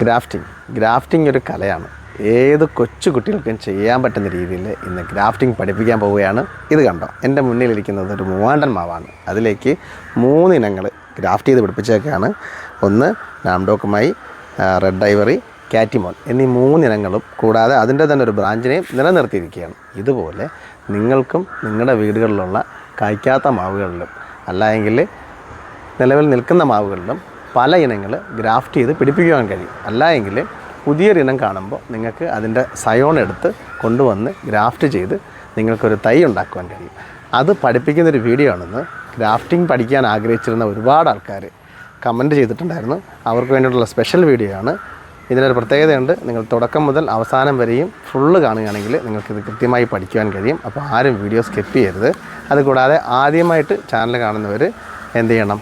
Grafting. Grafting ഒരു കലയാണ്. ഏത് കൊച്ചു കുട്ടികൾക്കും ചെയ്യാൻ പറ്റുന്ന രീതിയിൽ ഇന്ന് ഗ്രാഫ്റ്റിംഗ് പഠിപ്പിക്കാൻ പോവുകയാണ്. ഇത് കണ്ടോ? എന്റെ മുന്നിലിരിക്കുന്നത് ഒരു മൂവാണ്ടൻ മാവാണ്. അതിലേക്ക് മൂന്നിനങ്ങൾ ഗ്രാഫ്റ്റ് ചെയ്ത് പിടിപ്പിച്ചേക്കാണ്. ഒന്ന് നാംഡോക്കുമായി റെഡ് ഡൈവറി കാറ്റിമോൻ എന്നീ മൂന്നിനങ്ങളും കൂടാതെ അതിന്റെ തന്നെ ഒരു ബ്രാഞ്ചിനെയും നിലനിർത്തിയിരിക്കുകയാണ്. ഇതുപോലെ നിങ്ങൾക്കും നിങ്ങളുടെ വീടുകളിലുള്ള കായ്ക്കാത്ത മാവുകളിലും അല്ലായെങ്കിൽ നിലവിൽ നിൽക്കുന്ന മാവുകളിലും പല ഇനങ്ങൾ ഗ്രാഫ്റ്റ് ചെയ്ത് പിടിപ്പിക്കുവാൻ കഴിയും. അല്ല എങ്കിൽ പുതിയൊരു ഇനം കാണുമ്പോൾ നിങ്ങൾക്ക് അതിന്റെ സയോൺ എടുത്ത് കൊണ്ടുവന്ന് ഗ്രാഫ്റ്റ് ചെയ്ത് നിങ്ങൾക്കൊരു തൈ ഉണ്ടാക്കുവാൻ കഴിയും. അത് പഠിപ്പിക്കുന്നൊരു വീഡിയോ ആണെന്ന് ഗ്രാഫ്റ്റിംഗ് പഠിക്കാൻ ആഗ്രഹിച്ചിരുന്ന ഒരുപാട് ആൾക്കാർ കമന്റ് ചെയ്തിട്ടുണ്ടായിരുന്നു. അവർക്ക് വേണ്ടിയിട്ടുള്ള സ്പെഷ്യൽ വീഡിയോ ആണ്. ഇതിനൊരു പ്രത്യേകതയുണ്ട് നിങ്ങൾ തുടക്കം മുതൽ അവസാനം വരെയും ഫുള്ള് കാണുകയാണെങ്കിൽ നിങ്ങൾക്കിത് കൃത്യമായി പഠിക്കുവാൻ കഴിയും. അപ്പോൾ ആരും വീഡിയോ സ്കിപ്പ് ചെയ്യരുത്. അതുകൂടാതെ ആദ്യമായിട്ട് ചാനൽ കാണുന്നവർ എന്ത് ചെയ്യണം?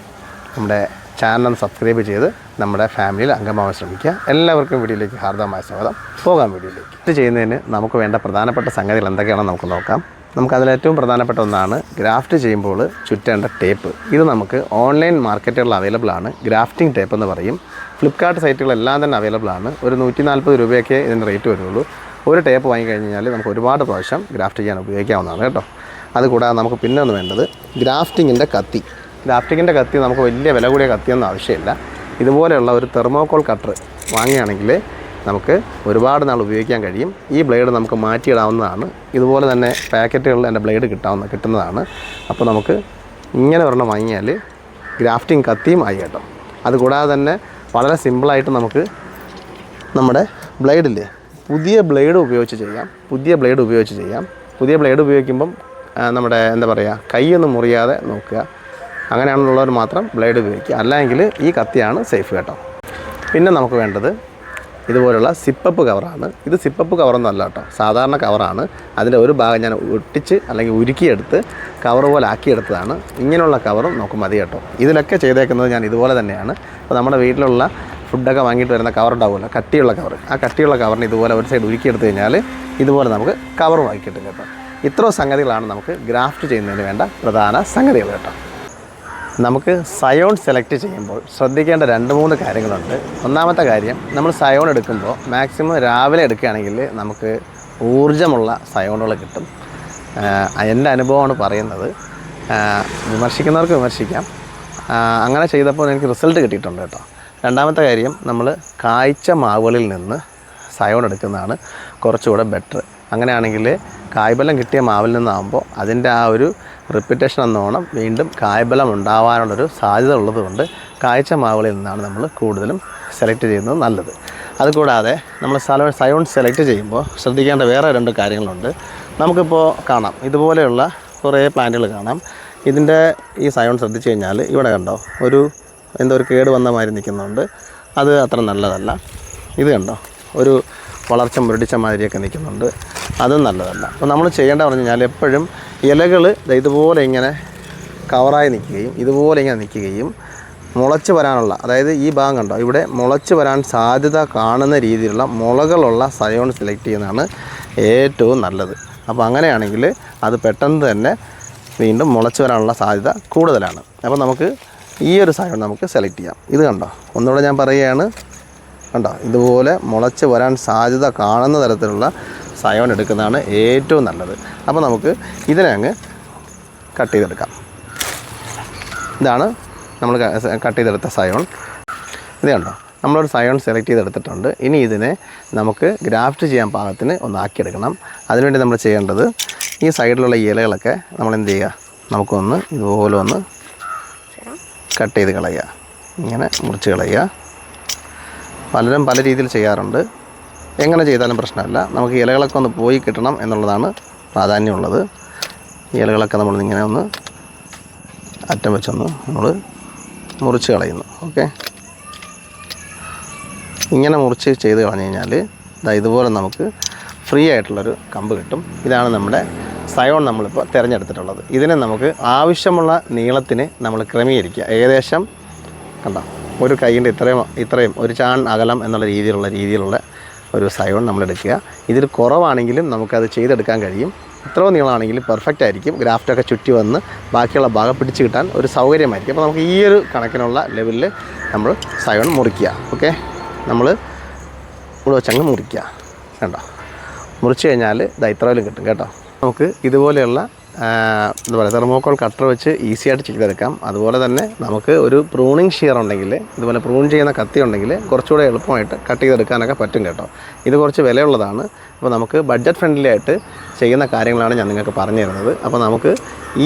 നമ്മുടെ ചാനൽ സബ്സ്ക്രൈബ് ചെയ്ത് നമ്മുടെ ഫാമിലിയിൽ അംഗമാവാൻ ശ്രമിക്കുക. എല്ലാവർക്കും വീഡിയോയിലേക്ക് ഹാർദമായ സ്വാഗതം. പോകാം വീഡിയോയിലേക്ക്. ഇത് ചെയ്യുന്നതിന് നമുക്ക് വേണ്ട പ്രധാനപ്പെട്ട സംഗതികൾ എന്തൊക്കെയാണെന്ന് നമുക്ക് നോക്കാം. നമുക്ക് അതിലേറ്റവും പ്രധാനപ്പെട്ട ഒന്നാണ് ഗ്രാഫ്റ്റ് ചെയ്യുമ്പോൾ ചുറ്റേണ്ട ടേപ്പ്. ഇത് നമുക്ക് ഓൺലൈൻ മാർക്കറ്റുകളിൽ അവൈലബിൾ ആണ്. ഗ്രാഫ്റ്റിംഗ് ടേപ്പ് എന്ന് പറയും. ഫ്ലിപ്കാർട്ട് സൈറ്റുകളെല്ലാം തന്നെ അവൈലബിൾ ആണ്. ഒരു നൂറ്റി നാൽപ്പത് രൂപയൊക്കെ ഇതിന്റെ റേറ്റ് വരുള്ളൂ. ഒരു ടേപ്പ് വാങ്ങിക്കഴിഞ്ഞ് കഴിഞ്ഞാൽ നമുക്ക് ഒരുപാട് പ്രാവശ്യം ഗ്രാഫ്റ്റ് ചെയ്യാൻ ഉപയോഗിക്കാവുന്നതാണ് കേട്ടോ. അതുകൂടാതെ നമുക്ക് പിന്നെ ഒന്ന് വേണ്ടത് ഗ്രാഫ്റ്റിങ്ങിന്റെ കത്തി. ഗ്രാഫ്റ്റിങ്ങിന്റെ കത്തി നമുക്ക് വലിയ വില കൂടിയ കത്തിയൊന്നും ആവശ്യമില്ല. ഇതുപോലെയുള്ള ഒരു തെർമോകോൾ കട്ടർ വാങ്ങുകയാണെങ്കിൽ നമുക്ക് ഒരുപാട് നാൾ ഉപയോഗിക്കാൻ കഴിയും. ഈ ബ്ലേഡ് നമുക്ക് മാറ്റിയിടാവുന്നതാണ്. ഇതുപോലെ തന്നെ പാക്കറ്റുകളിൽ എന്റെ ബ്ലേഡ് കിട്ടാവുന്ന കിട്ടുന്നതാണ്. അപ്പോൾ നമുക്ക് ഇങ്ങനെ ഒരെണ്ണം വാങ്ങിയാൽ ഗ്രാഫ്റ്റിംഗ് കത്തിയും ആയി കേട്ടോ. അതുകൂടാതെ തന്നെ വളരെ സിമ്പിളായിട്ട് നമുക്ക് നമ്മുടെ ബ്ലേഡില്ലേ പുതിയ ബ്ലേഡ് ഉപയോഗിച്ച് ചെയ്യാം. പുതിയ ബ്ലേഡ് ഉപയോഗിച്ച് ചെയ്യാം. പുതിയ ബ്ലേഡ് ഉപയോഗിക്കുമ്പം നമ്മുടെ എന്താ പറയുക കൈയൊന്നും മുറിയാതെ നോക്കുക. അങ്ങനെയാണെന്നുള്ളവർ മാത്രം ബ്ലേഡ് ഉപയോഗിക്കുക. അല്ലെങ്കിൽ ഈ കത്തിയാണ് സേഫ് കേട്ടോ. പിന്നെ നമുക്ക് വേണ്ടത് ഇതുപോലുള്ള സിപ്പപ്പ് കവറാണ്. ഇത് സിപ്പപ്പ് കവറൊന്നും അല്ല കേട്ടോ. സാധാരണ കവറാണ്. അതിന്റെ ഒരു ഭാഗം ഞാൻ ഒട്ടിച്ച് അല്ലെങ്കിൽ ഉരുക്കിയെടുത്ത് കവർ പോലെ ആക്കിയെടുത്തതാണ്. ഇങ്ങനെയുള്ള കവറും നമുക്ക് മതി കേട്ടോ. ഇതിലൊക്കെ ചെയ്തേക്കുന്നത് ഞാൻ ഇതുപോലെ തന്നെയാണ്. അപ്പോൾ നമ്മുടെ വീട്ടിലുള്ള ഫുഡൊക്കെ വാങ്ങിയിട്ട് വരുന്ന കവർ ഉണ്ടാവുമല്ലോ കട്ടിയുള്ള കവർ. ആ കട്ടിയുള്ള കവറിന് ഇതുപോലെ ഒരു സൈഡ് ഉരുക്കിയെടുത്ത് കഴിഞ്ഞാൽ ഇതുപോലെ നമുക്ക് കവറും ആക്കി കിട്ടും കേട്ടോ. ഇത്രയും സംഗതികളാണ് നമുക്ക് ഗ്രാഫ്റ്റ് ചെയ്യുന്നതിന് വേണ്ട പ്രധാന സംഗതികൾ കേട്ടോ. നമുക്ക് സയോൺ സെലക്ട് ചെയ്യുമ്പോൾ ശ്രദ്ധിക്കേണ്ട രണ്ട് മൂന്ന് കാര്യങ്ങളുണ്ട്. ഒന്നാമത്തെ കാര്യം നമ്മൾ സയോൺ എടുക്കുമ്പോൾ മാക്സിമം രാവിലെ എടുക്കുകയാണെങ്കിൽ നമുക്ക് ഊർജമുള്ള സയോണുകൾ കിട്ടും. എന്റെ അനുഭവമാണ് പറയുന്നത്. വിമർശിക്കുന്നവർക്ക് വിമർശിക്കാം. അങ്ങനെ ചെയ്തപ്പോൾ എനിക്ക് റിസൾട്ട് കിട്ടിയിട്ടുണ്ട് കേട്ടോ. രണ്ടാമത്തെ കാര്യം നമ്മൾ കായ്ച്ച മാവുകളിൽ നിന്ന് സയോൺ എടുക്കുന്നതാണ് കുറച്ചുകൂടെ ബെറ്റർ അങ്ങനെയാണെങ്കിൽ കായ്ബലം കിട്ടിയ മാവിൽ നിന്നാകുമ്പോൾ അതിന്റെ ആ ഒരു റിപ്പീറ്റേഷൻ എന്നോണം വീണ്ടും കായ്ബലം ഉണ്ടാവാനുള്ളൊരു സാധ്യത ഉള്ളതുകൊണ്ട് കാഴ്ച മാവുകളിൽ നിന്നാണ് നമ്മൾ കൂടുതലും സെലക്ട് ചെയ്യുന്നത് നല്ലത്. അതുകൂടാതെ നമ്മൾ സ്ഥലം സയോൺ സെലക്ട് ചെയ്യുമ്പോൾ ശ്രദ്ധിക്കേണ്ട വേറെ രണ്ട് കാര്യങ്ങളുണ്ട്. നമുക്കിപ്പോൾ കാണാം. ഇതുപോലെയുള്ള കുറേ പ്ലാന്റുകൾ കാണാം. ഇതിന്റെ ഈ സയോൺ ശ്രദ്ധിച്ചു കഴിഞ്ഞാൽ ഇവിടെ കണ്ടോ ഒരു എന്തോ ഒരു കേട് വന്ന മാതിരി നിൽക്കുന്നുണ്ട്. അത് അത്ര നല്ലതല്ല. ഇത് കണ്ടോ ഒരു വളർച്ച മുരടിച്ച മാതിരിയൊക്കെ നിൽക്കുന്നുണ്ട്. അതും നല്ലതല്ല. അപ്പോൾ നമ്മൾ ചെയ്യേണ്ട പറഞ്ഞു കഴിഞ്ഞാൽ എപ്പോഴും ഇലകൾ ഇതുപോലെ ഇങ്ങനെ കവറായി നിൽക്കുകയും ഇതുപോലെ ഇങ്ങനെ നിൽക്കുകയും മുളച്ച് വരാനുള്ള അതായത് ഈ ഭാഗം കണ്ടോ ഇവിടെ മുളച്ച് വരാൻ സാധ്യത കാണുന്ന രീതിയിലുള്ള മുളകളുള്ള സയോൺ സെലക്ട് ചെയ്യുന്നതാണ് ഏറ്റവും നല്ലത്. അപ്പോൾ അങ്ങനെയാണെങ്കിൽ അത് പെട്ടെന്ന് തന്നെ വീണ്ടും മുളച്ച് വരാനുള്ള സാധ്യത കൂടുതലാണ്. അപ്പോൾ നമുക്ക് ഈ ഒരു സയോൺ നമുക്ക് സെലക്ട് ചെയ്യാം. ഇത് കണ്ടോ ഒന്നുകൂടെ ഞാൻ പറയുകയാണ്. കണ്ടോ ഇതുപോലെ മുളച്ച് വരാൻ സാധ്യത കാണുന്ന തരത്തിലുള്ള സയോൺ എടുക്കുന്നതാണ് ഏറ്റവും നല്ലത്. അപ്പോൾ നമുക്ക് ഇതിനെ അങ്ങ് കട്ട് ചെയ്തെടുക്കാം. ഇതാണ് നമ്മൾ കട്ട് ചെയ്തെടുത്ത സയോൺ. ഇത് കണ്ടോ? നമ്മളൊരു സയോൺ സെലക്ട് ചെയ്തെടുത്തിട്ടുണ്ട്. ഇനി ഇതിനെ നമുക്ക് ഗ്രാഫ്റ്റ് ചെയ്യാൻ പാകത്തിന് ഒന്ന് ആക്കിയെടുക്കണം. അതിനുവേണ്ടി നമ്മൾ ചെയ്യേണ്ടത് ഈ സൈഡിലുള്ള ഇലകളൊക്കെ നമ്മൾ എന്ത് ചെയ്യുക? നമുക്കൊന്ന് ഇതുപോലെ ഒന്ന് കട്ട് ചെയ്ത് കളയുക. ഇങ്ങനെ മുറിച്ച് കളയുക. പലരും പല രീതിയിൽ ചെയ്യാറുണ്ട്. എങ്ങനെ ചെയ്താലും പ്രശ്നമല്ല. നമുക്ക് ഇലകളൊക്കെ ഒന്ന് പോയി കിട്ടണം എന്നുള്ളതാണ് പ്രാധാന്യമുള്ളത്. ഇലകളൊക്കെ നമ്മൾ ഇങ്ങനെ ഒന്ന് അറ്റം വെച്ചൊന്ന് നമ്മൾ മുറിച്ച് കളയുന്നു. ഓക്കെ? ഇങ്ങനെ മുറിച്ച് ചെയ്ത് കളഞ്ഞു കഴിഞ്ഞാൽ ഇതാ ഇതുപോലെ നമുക്ക് ഫ്രീ ആയിട്ടുള്ളൊരു കമ്പ് കിട്ടും. ഇതാണ് നമ്മുടെ സയോൺ നമ്മളിപ്പോൾ തിരഞ്ഞെടുത്തിട്ടുള്ളത്. ഇതിനെ നമുക്ക് ആവശ്യമുള്ള നീളത്തിന് നമ്മൾ ക്രമീകരിക്കുക. ഏകദേശം കണ്ടോ? ഒരു കൈയിന്റെ ഇത്രയും ഇത്രയും ഒരു ചാൺ അകലം എന്നുള്ള രീതിയിലുള്ള രീതിയിലുള്ള ഒരു സയോൺ നമ്മൾ എടുക്കുക ഇതിൽ കുറവാണെങ്കിലും നമുക്കത് ചെയ്തെടുക്കാൻ കഴിയും. എത്ര നീളമാണെങ്കിലും പെർഫെക്റ്റ് ആയിരിക്കും. ഗ്രാഫ്റ്റൊക്കെ ചുറ്റി വന്ന് ബാക്കിയുള്ള ഭാഗം പിടിച്ച് കിട്ടാൻ ഒരു സൗകര്യമായിരിക്കും. അപ്പോൾ നമുക്ക് ഈ ഒരു കണക്കിനുള്ള ലെവലിൽ നമ്മൾ സയോൺ മുറിക്കുക. ഓക്കെ നമ്മൾ ഇവിടെ വെച്ചങ്ങ് മുറിക്കുക. കണ്ടോ? മുറിച്ച് കഴിഞ്ഞാൽ ഇത് ഇത്രയിലും കിട്ടും കേട്ടോ. നമുക്ക് ഇതുപോലെയുള്ള എന്താ പറയുക തെർമോക്കോൾ കട്ടർ വെച്ച് ഈസി ആയിട്ട് ചെയ്തെടുക്കാം. അതുപോലെ തന്നെ നമുക്ക് ഒരു പ്രൂണിങ് ഷിയർ ഉണ്ടെങ്കിൽ ഇതുപോലെ പ്രൂൺ ചെയ്യുന്ന കത്തി ഉണ്ടെങ്കിൽ കുറച്ചുകൂടെ എളുപ്പമായിട്ട് കട്ട് ചെയ്തെടുക്കാനൊക്കെ പറ്റും കേട്ടോ. ഇത് കുറച്ച് വിലയുള്ളതാണ്. അപ്പോൾ നമുക്ക് ബഡ്ജറ്റ് ഫ്രണ്ട്ലി ആയിട്ട് ചെയ്യുന്ന കാര്യങ്ങളാണ് ഞാൻ നിങ്ങൾക്ക് പറഞ്ഞു തരുന്നത്. അപ്പോൾ നമുക്ക്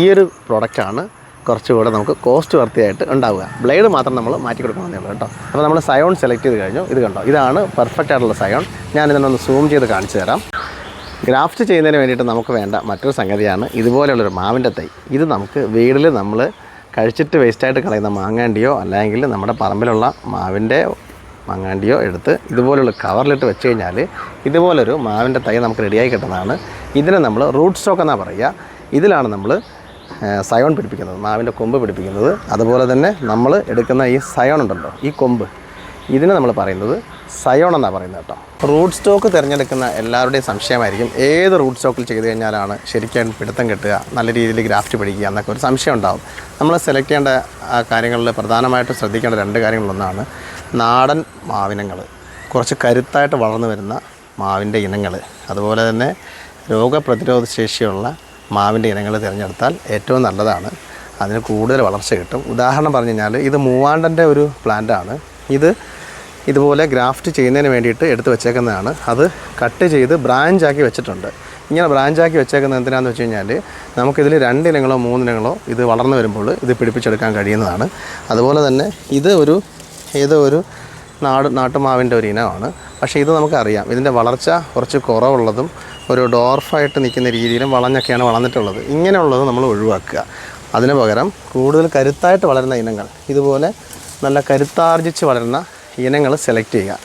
ഈ ഒരു പ്രൊഡക്റ്റാണ് കുറച്ചുകൂടെ നമുക്ക് കോസ്റ്റ് വർത്തിയായിട്ട് ഉണ്ടാവുക. ബ്ലേഡ് മാത്രം നമ്മൾ മാറ്റി കൊടുക്കണമെന്നേ ഉള്ളൂ കേട്ടോ. അപ്പോൾ നമ്മൾ സയോൺ സെലക്ട് ചെയ്ത് കഴിഞ്ഞു. ഇത് കണ്ടോ? ഇതാണ് പെർഫെക്റ്റ് ആയിട്ടുള്ള സയോൺ ഞാൻ ഇതിനൊന്ന് സൂം ചെയ്ത് കാണിച്ചു തരാം. ഗ്രാഫ്റ്റ് ചെയ്യുന്നതിന് വേണ്ടിയിട്ട് നമുക്ക് വേണ്ട മറ്റൊരു സംഗതിയാണ് ഇതുപോലെയുള്ളൊരു മാവിന്റെ തൈ. ഇത് നമുക്ക് വീട്ടിൽ നമ്മൾ കഴിച്ചിട്ട് വേസ്റ്റായിട്ട് കളയുന്ന മാങ്ങാണ്ടിയോ അല്ലെങ്കിൽ നമ്മുടെ പറമ്പിലുള്ള മാവിന്റെ മാങ്ങാണ്ടിയോ എടുത്ത് ഇതുപോലുള്ള കവറിലിട്ട് വെച്ച് കഴിഞ്ഞാൽ ഇതുപോലൊരു മാവിന്റെ തൈ നമുക്ക് റെഡിയായി കിട്ടുന്നതാണ്. ഇതിനെ നമ്മൾ റൂട്ട് സ്റ്റോക്ക് എന്നാണ് പറയുക. ഇതിലാണ് നമ്മൾ സയോൺ പിടിപ്പിക്കുന്നത് മാവിന്റെ കൊമ്പ് പിടിപ്പിക്കുന്നത്. അതുപോലെ തന്നെ നമ്മൾ എടുക്കുന്ന ഈ സയോൺ ഉണ്ടല്ലോ ഈ കൊമ്പ്. ഇതിനെ നമ്മൾ പറയുന്നത് സയോൺ എന്നാണ് പറയുന്നത് കേട്ടോ. റൂട്ട് സ്റ്റോക്ക് തിരഞ്ഞെടുക്കുന്ന എല്ലാവരുടെയും സംശയമായിരിക്കും. ഏത് റൂട്ട് സ്റ്റോക്കിൽ ചെയ്ത് കഴിഞ്ഞാലാണ് ശരിക്കും പിടുത്തം കിട്ടുക നല്ല രീതിയിൽ ഗ്രാഫ്റ്റ് പിടിക്കുക എന്നൊക്കെ ഒരു സംശയം ഉണ്ടാകും നമ്മൾ സെലക്ട് ചെയ്യേണ്ട കാര്യങ്ങളിൽ പ്രധാനമായിട്ടും ശ്രദ്ധിക്കേണ്ട രണ്ട് കാര്യങ്ങളൊന്നാണ് നാടൻ മാവിനങ്ങൾ കുറച്ച് കരുത്തായിട്ട് വളർന്നു വരുന്ന മാവിന്റെ ഇനങ്ങൾ. അതുപോലെ തന്നെ രോഗപ്രതിരോധ ശേഷിയുള്ള മാവിന്റെ ഇനങ്ങൾ തിരഞ്ഞെടുത്താൽ ഏറ്റവും നല്ലതാണ്. അതിന് കൂടുതൽ വളർച്ച കിട്ടും. ഉദാഹരണം പറഞ്ഞു കഴിഞ്ഞാൽ ഇത് മൂവാണ്ടന്റെ ഒരു പ്ലാന്റാണ് ഇത് ഇതുപോലെ ഗ്രാഫ്റ്റ് ചെയ്യുന്നതിന് വേണ്ടിയിട്ട് എടുത്ത് വെച്ചേക്കുന്നതാണ്. അത് കട്ട് ചെയ്ത് ബ്രാഞ്ചാക്കി വെച്ചിട്ടുണ്ട്. ഇങ്ങനെ ബ്രാഞ്ചാക്കി വെച്ചേക്കുന്നത് എന്തിനാണെന്ന് വെച്ച് കഴിഞ്ഞാൽ നമുക്കിതിൽ രണ്ടിനങ്ങളോ മൂന്നിനങ്ങളോ ഇത് വളർന്നു വരുമ്പോൾ ഇത് പിടിപ്പിച്ചെടുക്കാൻ കഴിയുന്നതാണ്. അതുപോലെ തന്നെ ഇത് ഒരു ഏതോ ഒരു നാട് നാട്ടുമാവിന്റെ ഒരു ഇനമാണ്. പക്ഷേ ഇത് നമുക്കറിയാം. ഇതിന്റെ വളർച്ച കുറച്ച് കുറവുള്ളതും ഒരു ഡോർഫായിട്ട് നിൽക്കുന്ന രീതിയിലും വളഞ്ഞൊക്കെയാണ് വളർന്നിട്ടുള്ളത്. ഇങ്ങനെയുള്ളത് നമ്മൾ ഒഴിവാക്കുക. അതിന് പകരം കൂടുതൽ കരുത്തായിട്ട് വളരുന്ന ഇനങ്ങൾ. ഇതുപോലെ നല്ല കരുത്താർജിച്ച് വളരുന്ന ഇനങ്ങൾ സെലക്ട് ചെയ്യുക.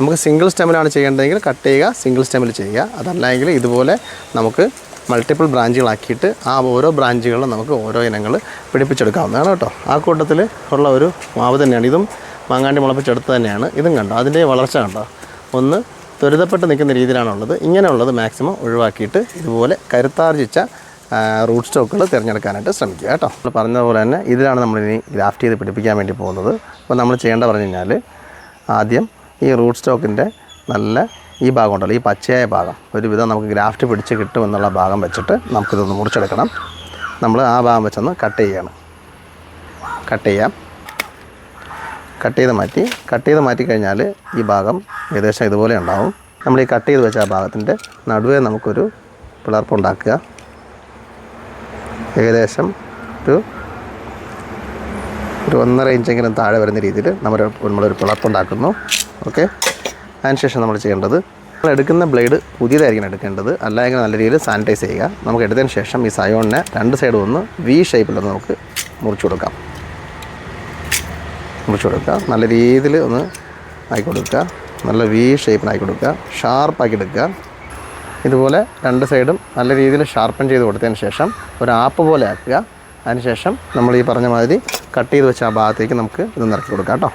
നമുക്ക് സിംഗിൾ സ്റ്റെമിലാണ് ചെയ്യേണ്ടതെങ്കിൽ കട്ട് ചെയ്യുക സിംഗിൾ സ്റ്റെമിൽ ചെയ്യുക. അതല്ലെങ്കിൽ ഇതുപോലെ നമുക്ക് മൾട്ടിപ്പിൾ ബ്രാഞ്ചുകളാക്കിയിട്ട് ആ ഓരോ ബ്രാഞ്ചുകളിലും നമുക്ക് ഓരോ ഇനങ്ങൾ പിടിപ്പിച്ചെടുക്കാവുന്നതാണ് കേട്ടോ. ആ കൂട്ടത്തിൽ ഉള്ള ഒരു മാവ് തന്നെയാണ്. ഇതും മാങ്ങാണ്ടി മുളപ്പിച്ചെടുത്ത് തന്നെയാണ്. ഇതും കണ്ടോ? അതിന്റെ വളർച്ച കണ്ടോ? ഒന്ന് ത്വരിതപ്പെട്ട് നിൽക്കുന്ന രീതിയിലാണുള്ളത്. ഇങ്ങനെയുള്ളത് മാക്സിമം ഒഴിവാക്കിയിട്ട് ഇതുപോലെ കരുത്താർജിച്ച റൂട്ട് സ്റ്റോക്കുകൾ തിരഞ്ഞെടുക്കാനായിട്ട് ശ്രമിക്കുക കേട്ടോ. നമ്മൾ പറഞ്ഞതുപോലെ തന്നെ ഇതിലാണ് നമ്മളിനി ഗ്രാഫ്റ്റ് ചെയ്ത് പിടിപ്പിക്കാൻ വേണ്ടി പോകുന്നത്. അപ്പോൾ നമ്മൾ ചെയ്യേണ്ട പറഞ്ഞു കഴിഞ്ഞാൽ ആദ്യം ഈ റൂട്ട് സ്റ്റോക്കിന്റെ നല്ല ഈ ഭാഗം ഉണ്ടല്ലോ ഈ പച്ചയായ ഭാഗം. ഒരുവിധം നമുക്ക് ഗ്രാഫ്റ്റ് പിടിച്ച് കിട്ടുമെന്നുള്ള ഭാഗം വെച്ചിട്ട് നമുക്കിതൊന്ന് മുറിച്ചെടുക്കണം. നമ്മൾ ആ ഭാഗം വെച്ചൊന്ന് കട്ട് ചെയ്യണം. കട്ട് ചെയ്യാം. കട്ട് ചെയ്ത് മാറ്റി കട്ട് ചെയ്ത് മാറ്റി കഴിഞ്ഞാൽ ഈ ഭാഗം ഏകദേശം ഇതുപോലെ ഉണ്ടാവും. നമ്മൾ ഈ കട്ട് ചെയ്ത് വെച്ച ആ ഭാഗത്തിന്റെ നടുവേ നമുക്കൊരു പിളർപ്പുണ്ടാക്കുക ഏകദേശം ഒരു ഒരു ഒന്നര ഇഞ്ചെങ്കിലും താഴെ വരുന്ന രീതിയിൽ നമ്മൾ നമ്മളൊരു പിളർപ്പുണ്ടാക്കുന്നു ഓക്കെ അതിനുശേഷം നമ്മൾ ചെയ്യേണ്ടത് നമ്മൾ എടുക്കുന്ന ബ്ലേഡ് പുതിയതായിരിക്കണം എടുക്കേണ്ടത്. അല്ലെങ്കിൽ നല്ല രീതിയിൽ സാനിറ്റൈസ് ചെയ്യുക. നമുക്ക് എടുത്തതിന് ശേഷം ഈ സയോണിനെ രണ്ട് സൈഡും ഒന്ന് വി ഷേപ്പിലൊന്ന് നമുക്ക് മുറിച്ചു കൊടുക്കാം. മുറിച്ചു കൊടുക്കുക. നല്ല രീതിയിൽ ഒന്ന് ആക്കി കൊടുക്കുക. നല്ല വി ഷേപ്പിനാക്കി കൊടുക്കുക. ഷാർപ്പാക്കി എടുക്കുക. ഇതുപോലെ രണ്ട് സൈഡും നല്ല രീതിയിൽ ഷാർപ്പൻ ചെയ്ത് കൊടുത്തതിന് ശേഷം ഒരു ആപ്പ് പോലെ ആക്കുക. അതിനുശേഷം നമ്മൾ ഈ പറഞ്ഞ മാതിരി കട്ട് ചെയ്ത് വെച്ച ആ ഭാഗത്തേക്ക് നമുക്ക് ഇത് നിറക്കി കൊടുക്കാം കേട്ടോ.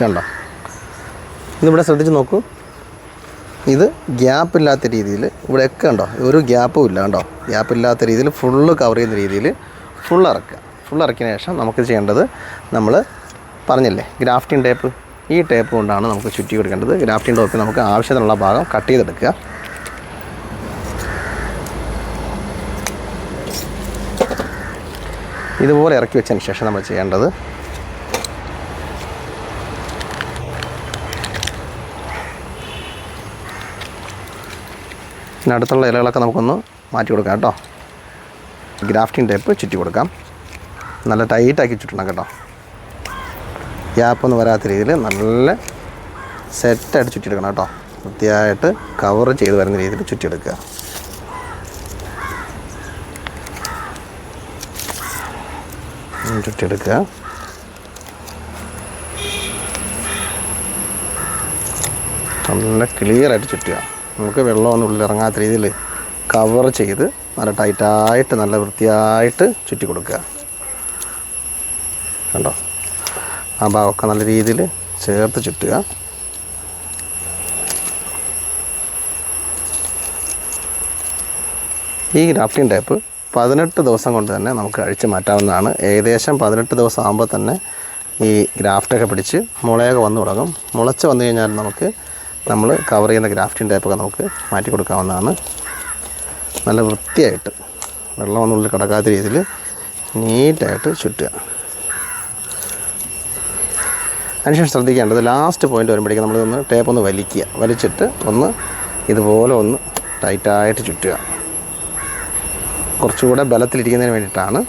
കണ്ടോ? ഇതിവിടെ ശ്രദ്ധിച്ച് നോക്കൂ. ഇത് ഗ്യാപ്പ് ഇല്ലാത്ത രീതിയിൽ ഇവിടെയൊക്കെ ഉണ്ടോ ഒരു ഗ്യാപ്പും ഇല്ല കണ്ടോ? ഗ്യാപ്പ് ഇല്ലാത്ത രീതിയിൽ ഫുള്ള് കവർ ചെയ്യുന്ന രീതിയിൽ ഫുൾ ഇറക്കുക. ഫുൾ ഇറക്കിയതിന് ശേഷം നമുക്ക് ചെയ്യേണ്ടത് നമ്മൾ പറഞ്ഞില്ലേ ഗ്രാഫ്റ്റിംഗ് ടേപ്പ് ഈ ടേപ്പ് കൊണ്ടാണ് നമുക്ക് ചുറ്റി കൊടുക്കേണ്ടത്. ഗ്രാഫ്റ്റിംഗ് ടേപ്പ് നമുക്ക് ആവശ്യത്തിനുള്ള ഭാഗം കട്ട് ചെയ്തെടുക്കുക. ഇതുപോലെ ഇറക്കി വെച്ചതിന് ശേഷം നമ്മൾ ചെയ്യേണ്ടത് അടുത്തുള്ള ഇലകളൊക്കെ നമുക്കൊന്ന് മാറ്റി കൊടുക്കാം കേട്ടോ. ഗ്രാഫ്റ്റിംഗ് ടേപ്പ് ചുറ്റി കൊടുക്കാം. നല്ല ടൈറ്റാക്കി ചുറ്റണം കേട്ടോ. ഗ്യാപ്പൊന്നും വരാത്ത രീതിയിൽ നല്ല സെറ്റായിട്ട് ചുറ്റിയെടുക്കണം കേട്ടോ. വൃത്തിയായിട്ട് കവർ ചെയ്ത് വരുന്ന രീതിയിൽ ചുറ്റിയെടുക്കുക. ചുറ്റിയെടുക്കുക നല്ല ക്ലിയർ ആയിട്ട് ചുറ്റുക. നമുക്ക് വെള്ളമൊന്നും ഉള്ളിൽ ഇറങ്ങാത്ത രീതിയിൽ കവർ ചെയ്ത് നല്ല ടൈറ്റായിട്ട് നല്ല വൃത്തിയായിട്ട് ചുറ്റി കൊടുക്കുക. കണ്ടോ? ആ ഭാഗമൊക്കെ നല്ല രീതിയിൽ ചേർത്ത് ചുറ്റുക. ഈ ഗ്രാഫ്റ്റിംഗ് ടേപ്പ് പതിനെട്ട് ദിവസം കൊണ്ട് തന്നെ നമുക്ക് അഴിച്ചു മാറ്റാവുന്നതാണ്. ഏകദേശം പതിനെട്ട് ദിവസം ആകുമ്പോൾ തന്നെ ഈ ഗ്രാഫ്റ്റൊക്കെ പിടിച്ച് മുളയൊക്കെ വന്നു തുടങ്ങും. മുളച്ച് വന്നു കഴിഞ്ഞാൽ നമുക്ക് നമ്മൾ കവർ ചെയ്യുന്ന ഗ്രാഫ്റ്റിന്റെ ടൈപ്പൊക്കെ നമുക്ക് മാറ്റി കൊടുക്കാവുന്നതാണ്. നല്ല വൃത്തിയായിട്ട് വെള്ളം ഒന്നുള്ളിൽ കിടക്കാത്ത രീതിയിൽ നീറ്റായിട്ട് ചുറ്റുക. അതിനുശേഷം ശ്രദ്ധിക്കേണ്ടത് ലാസ്റ്റ് പോയിന്റ് വരുമ്പോഴേക്കും നമ്മളിതൊന്ന് ടേപ്പ് ഒന്ന് വലിക്കുക. വലിച്ചിട്ട് ഒന്ന് ഇതുപോലെ ഒന്ന് ടൈറ്റായിട്ട് ചുറ്റുക. കുറച്ചുകൂടെ ബലത്തിലിരിക്കുന്നതിന് വേണ്ടിയിട്ടാണ്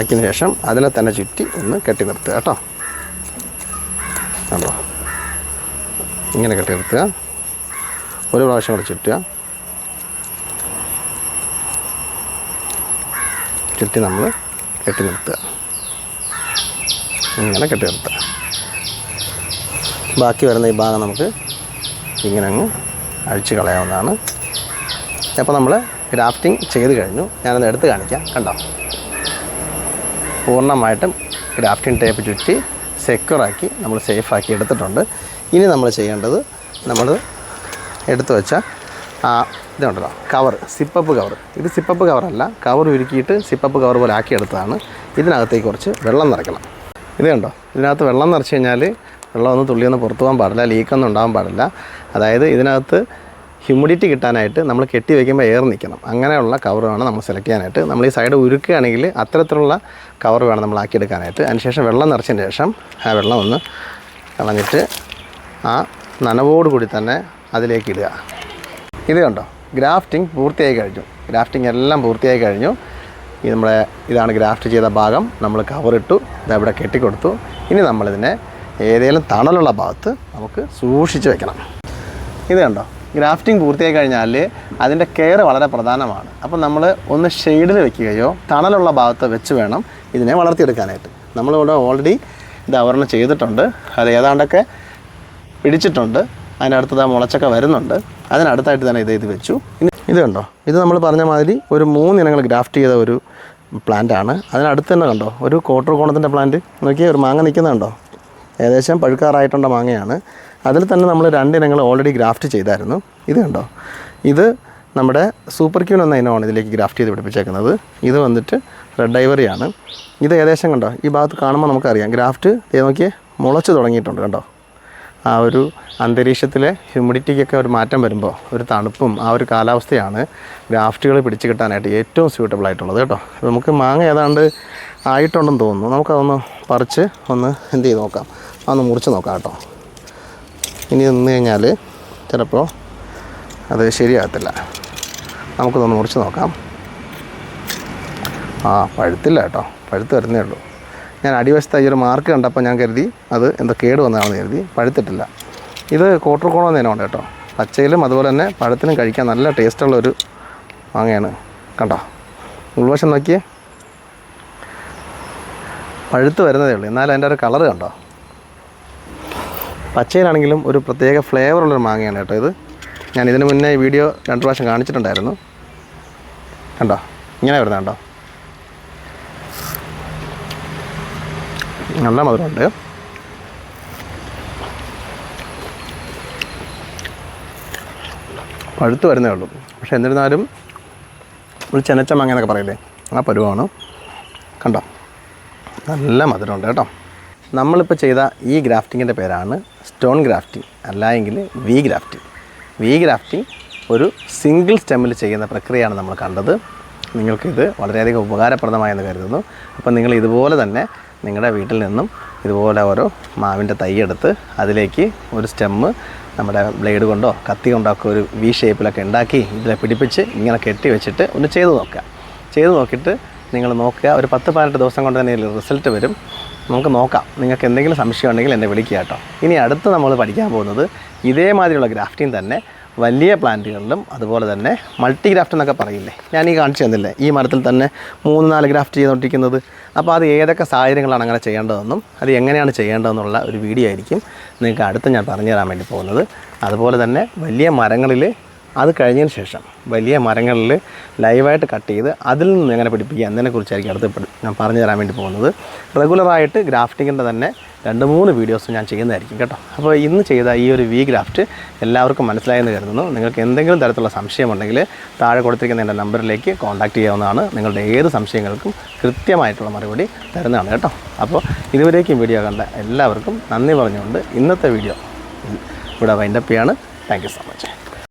ആക്കിയതിന് ശേഷം അതിനെ തന്നെ ചുറ്റി ഒന്ന് കെട്ടി നിർത്തുക കേട്ടോ. കണ്ടോ? ഇങ്ങനെ കെട്ടി നിർത്തുക. ഒരു പ്രാവശ്യം കൂടെ ചുറ്റുക. ചുറ്റി നമ്മൾ കെട്ടി നിർത്തുക. ഇങ്ങനെ കെട്ടി നിർത്തുക. ബാക്കി വരുന്ന ഈ ഭാഗം നമുക്ക് ഇങ്ങനെ അങ്ങ് അഴിച്ച് കളയാവുന്നതാണ്. അപ്പോൾ നമ്മൾ ഗ്രാഫ്റ്റിംഗ് ചെയ്ത് കഴിഞ്ഞു. ഞാനത് എടുത്ത് കാണിക്കാം. കണ്ടോ? പൂർണമായിട്ടും ഗ്രാഫ്റ്റിംഗ് ടേപ്പ് ചുറ്റി സെക്യൂറാക്കി നമ്മൾ സേഫാക്കി എടുത്തിട്ടുണ്ട്. ഇനി നമ്മൾ ചെയ്യേണ്ടത് നമ്മൾ എടുത്തു വെച്ച ആ ഇതുണ്ടല്ലോ കവർ സിപ്പപ്പ് കവർ ഇത് സിപ്പപ്പ് കവറല്ല കവർ ഉരുക്കിയിട്ട് സിപ്പപ്പ് കവർ പോലെ ആക്കിയെടുത്തതാണ് ഇതിനകത്തേക്ക് കുറച്ച് വെള്ളം നിറയ്ക്കണം. ഇത് കണ്ടോ? ഇതിനകത്ത് വെള്ളം നിറച്ച് കഴിഞ്ഞാൽ വെള്ളമൊന്നും തുള്ളിയൊന്നും പുറത്തു പോകാൻ പാടില്ല ലീക്കൊന്നും ഉണ്ടാകാൻ പാടില്ല. അതായത് ഇതിനകത്ത് ഹ്യൂമിഡിറ്റി കിട്ടാനായിട്ട് നമ്മൾ കെട്ടി വയ്ക്കുമ്പോൾ എയർ നിൽക്കണം അങ്ങനെയുള്ള കവർ വേണം നമ്മൾ സെലക്ട് ചെയ്യാനായിട്ട്. നമ്മൾ ഈ സൈഡ് ഉരുക്കുകയാണെങ്കിൽ അത്തരത്തിലുള്ള കവർ വേണം നമ്മൾ ആക്കിയെടുക്കാനായിട്ട്. അതിനുശേഷം വെള്ളം നിറച്ചതിന് ശേഷം ആ വെള്ളം ഒന്ന് കളഞ്ഞിട്ട് ആ നനവോട് കൂടി തന്നെ അതിലേക്ക് ഇടുക. ഇത് കണ്ടോ? ഗ്രാഫ്റ്റിംഗ് പൂർത്തിയായി കഴിഞ്ഞു. ഗ്രാഫ്റ്റിംഗ് എല്ലാം പൂർത്തിയായി കഴിഞ്ഞു. ഈ നമ്മുടെ ഇതാണ് ഗ്രാഫ്റ്റ് ചെയ്ത ഭാഗം. നമ്മൾ കവറിട്ടു ഇതവിടെ കെട്ടിക്കൊടുത്തു ഇനി നമ്മളിതിനെ ഏതെങ്കിലും തണലുള്ള ഭാഗത്ത് നമുക്ക് സൂക്ഷിച്ച് വെക്കണം. ഇത് കണ്ടോ? ഗ്രാഫ്റ്റിംഗ് പൂർത്തിയായി കഴിഞ്ഞാൽ അതിന്റെ കെയർ വളരെ പ്രധാനമാണ്. അപ്പോൾ നമ്മൾ ഒന്ന് ഷെയ്ഡിൽ വെക്കുകയോ തണലുള്ള ഭാഗത്ത് വെച്ച് വേണം ഇതിനെ വളർത്തിയെടുക്കാനായിട്ട്. നമ്മളിവിടെ ഓൾറെഡി ഇത് അവരണം ചെയ്തിട്ടുണ്ട്. അത് ഏതാണ്ടൊക്കെ പിടിച്ചിട്ടുണ്ട്. അതിനടുത്തത് മുളച്ചൊക്കെ വരുന്നുണ്ട്. അതിനടുത്തായിട്ട് തന്നെ ഇത് ഇത് വെച്ചു. ഇത് കണ്ടോ? ഇത് നമ്മൾ പറഞ്ഞ മാതിരി ഒരു മൂന്ന് ഇനങ്ങൾ ഗ്രാഫ്റ്റ് ചെയ്ത ഒരു പ്ലാന്റ് ആണ്. അതിനടുത്ത് തന്നെ കണ്ടോ? ഒരു കോട്ടർ കോണത്തിന്റെ പ്ലാന്റ് നോക്കിയാൽ ഒരു മാങ്ങ നിൽക്കുന്നുണ്ടോ ഏകദേശം പഴുക്കാറായിട്ടുള്ള മാങ്ങയാണ്. അതിൽ തന്നെ നമ്മൾ രണ്ടിനങ്ങൾ ഓൾറെഡി ഗ്രാഫ്റ്റ് ചെയ്തായിരുന്നു. ഇത് കണ്ടോ? ഇത് നമ്മുടെ സൂപ്പർ ക്യൂൺ എന്ന ഇനമാണ് ഇതിലേക്ക് ഗ്രാഫ്റ്റ് ചെയ്ത് പിടിപ്പിച്ചേക്കുന്നത്. ഇത് വന്നിട്ട് റെഡ് ഡൈവറിയാണ് ഇത് ഏകദേശം കണ്ടോ? ഈ ഭാഗത്ത് കാണുമ്പോൾ നമുക്കറിയാം. ഗ്രാഫ്റ്റ് നോക്കിയേ മുളച്ച് തുടങ്ങിയിട്ടുണ്ട് കണ്ടോ? ആ ഒരു അന്തരീക്ഷത്തിലെ ഹ്യൂമിഡിറ്റിക്കൊക്കെ ഒരു മാറ്റം വരുമ്പോൾ ഒരു തണുപ്പും ആ ഒരു കാലാവസ്ഥയാണ് ഗ്രാഫ്റ്റുകൾ പിടിച്ചു കിട്ടാനായിട്ട് ഏറ്റവും സ്യൂട്ടബിൾ ആയിട്ടുള്ളത് കേട്ടോ. നമുക്ക് മാങ്ങ ഏതാണ്ട് ആയിട്ടുണ്ടെന്ന് തോന്നുന്നു. നമുക്കതൊന്ന് പറിച്ച് ഒന്ന് എന്ത് ചെയ്ത് നോക്കാം. അതൊന്ന് മുറിച്ച് നോക്കാം കേട്ടോ. ഇനി നിന്ന് കഴിഞ്ഞാൽ ചിലപ്പോൾ അത് ശരിയാകത്തില്ല. നമുക്കിതൊന്ന് മുറിച്ച് നോക്കാം. ആ പഴുത്തില്ല കേട്ടോ. പഴുത്ത് വരുന്നേ ഉള്ളൂ. ഞാൻ അടിവശത്ത് ഈ ഒരു മാർക്ക് കണ്ടപ്പോൾ ഞാൻ കരുതി അത് എന്താ കേട് വന്നതാണെന്ന് കരുതി പഴുത്തിട്ടില്ല. ഇത് കോട്ടർ കോണം ഉണ്ട് കേട്ടോ. പച്ചയിലും അതുപോലെ തന്നെ പഴത്തിനും കഴിക്കാൻ നല്ല ടേസ്റ്റുള്ള ഒരു മാങ്ങയാണ്. കണ്ടോ? ഉൾവശം നോക്കിയേ. പഴുത്ത് വരുന്നതേ ഉള്ളൂ. എന്നാൽ അതിന്റെ ഒരു കളറ് കണ്ടോ? പച്ചയിലാണെങ്കിലും ഒരു പ്രത്യേക ഫ്ലേവറുള്ളൊരു മാങ്ങയാണ് കേട്ടോ ഇത്. ഞാൻ ഇതിന് മുന്നേ ഈ വീഡിയോ രണ്ട് പ്രാവശ്യം കാണിച്ചിട്ടുണ്ടായിരുന്നു. കണ്ടോ? ഇങ്ങനെ വരുന്നത് കണ്ടോ? നല്ല മധുരമുണ്ട്. പഴുത്ത് വരുന്നേ ഉള്ളൂ. പക്ഷെ എന്നിരുന്നാലും ഒരു ചെനച്ച മാങ്ങ എന്നൊക്കെ പറയില്ലേ? ആ പരുവാണ്. കണ്ടോ? നല്ല മധുരമുണ്ട് കേട്ടോ. നമ്മളിപ്പോൾ ചെയ്ത ഈ ഗ്രാഫ്റ്റിങ്ങിന്റെ പേരാണ് സ്റ്റോൺ ഗ്രാഫ്റ്റിംഗ് അല്ലായെങ്കിൽ വി ഗ്രാഫ്റ്റിംഗ്. വി ഗ്രാഫ്റ്റിംഗ് ഒരു സിംഗിൾ സ്റ്റെമ്മിൽ ചെയ്യുന്ന പ്രക്രിയയാണ് നമ്മൾ കണ്ടത്. നിങ്ങൾക്കിത് വളരെയധികം ഉപകാരപ്രദമായെന്ന് കരുതുന്നു. അപ്പോൾ നിങ്ങൾ ഇതുപോലെ തന്നെ നിങ്ങളുടെ വീട്ടിൽ നിന്നും ഇതുപോലെ ഓരോ മാവിന്റെ തൈയെടുത്ത് അതിലേക്ക് ഒരു സ്റ്റെമ്മ് നമ്മുടെ ബ്ലേഡ് കൊണ്ടോ കത്തി കൊണ്ടോ ഒക്കെ ഒരു വി ഷേപ്പിലൊക്കെ ഉണ്ടാക്കി ഇതിലെ പിടിപ്പിച്ച് ഇങ്ങനെ കെട്ടി വെച്ചിട്ട് ഒന്ന് ചെയ്ത് നോക്കുക. ചെയ്ത് നോക്കിയിട്ട് നിങ്ങൾ നോക്കുക. ഒരു പത്ത് പതിനെട്ട് ദിവസം കൊണ്ട് തന്നെ റിസൾട്ട് വരും. നമുക്ക് നോക്കാം. നിങ്ങൾക്ക് എന്തെങ്കിലും സംശയം ഉണ്ടെങ്കിൽ എന്നെ വിളിക്കുക കേട്ടോ. ഇനി അടുത്ത് നമ്മൾ പഠിക്കാൻ പോകുന്നത് ഇതേമാതിരിയുള്ള ഗ്രാഫ്റ്റിംഗ് തന്നെ വലിയ പ്ലാന്റുകളിലും അതുപോലെ തന്നെ മൾട്ടി ഗ്രാഫ്റ്റ് എന്നൊക്കെ പറയില്ലേ? ഞാൻ ഈ കാണിച്ചു തന്നില്ലേ? ഈ മരത്തിൽ തന്നെ മൂന്ന് നാല് ഗ്രാഫ്റ്റ് ചെയ്തുകൊണ്ടിരിക്കുന്നത്. അപ്പോൾ അത് ഏതൊക്കെ സാഹചര്യങ്ങളാണ് അങ്ങനെ ചെയ്യേണ്ടതെന്നും അത് എങ്ങനെയാണ് ചെയ്യേണ്ടതെന്നുള്ള ഒരു വീഡിയോ ആയിരിക്കും നിങ്ങൾക്ക് അടുത്ത് ഞാൻ പറഞ്ഞു തരാൻ വേണ്ടി പോകുന്നത്. അതുപോലെ തന്നെ വലിയ മരങ്ങളിൽ അത് കഴിഞ്ഞതിന് ശേഷം വലിയ മരങ്ങളിൽ ലൈവായിട്ട് കട്ട് ചെയ്ത് അതിൽ നിന്ന് എങ്ങനെ പിടിപ്പിക്കുക എന്നതിനെക്കുറിച്ചായിരിക്കും അടുത്ത് ഞാൻ പറഞ്ഞു തരാൻ വേണ്ടി പോകുന്നത്. റെഗുലറായിട്ട് ഗ്രാഫ്റ്റിങ്ങിന്റെ തന്നെ രണ്ട് മൂന്ന് വീഡിയോസ് ഞാൻ ചെയ്യുന്നതായിരിക്കും കേട്ടോ. അപ്പോൾ ഇന്ന് ചെയ്ത ഈ ഒരു വി ഗ്രാഫ്റ്റ് എല്ലാവർക്കും മനസ്സിലായെന്ന് കരുതുന്നു. നിങ്ങൾക്ക് എന്തെങ്കിലും തരത്തിലുള്ള സംശയമുണ്ടെങ്കിൽ താഴെ കൊടുത്തിരിക്കുന്ന എന്റെ നമ്പറിലേക്ക് കോൺടാക്റ്റ് ചെയ്യാവുന്നതാണ്. നിങ്ങളുടെ ഏത് സംശയങ്ങൾക്കും കൃത്യമായിട്ടുള്ള മറുപടി തരുന്നതാണ് കേട്ടോ. അപ്പോൾ ഇതുവരേക്കും വീഡിയോ കണ്ട എല്ലാവർക്കും നന്ദി പറഞ്ഞുകൊണ്ട് ഇന്നത്തെ വീഡിയോ ഇവിടെ വൈൻഡപ്പ് ചെയ്യാണ്. Thank so much.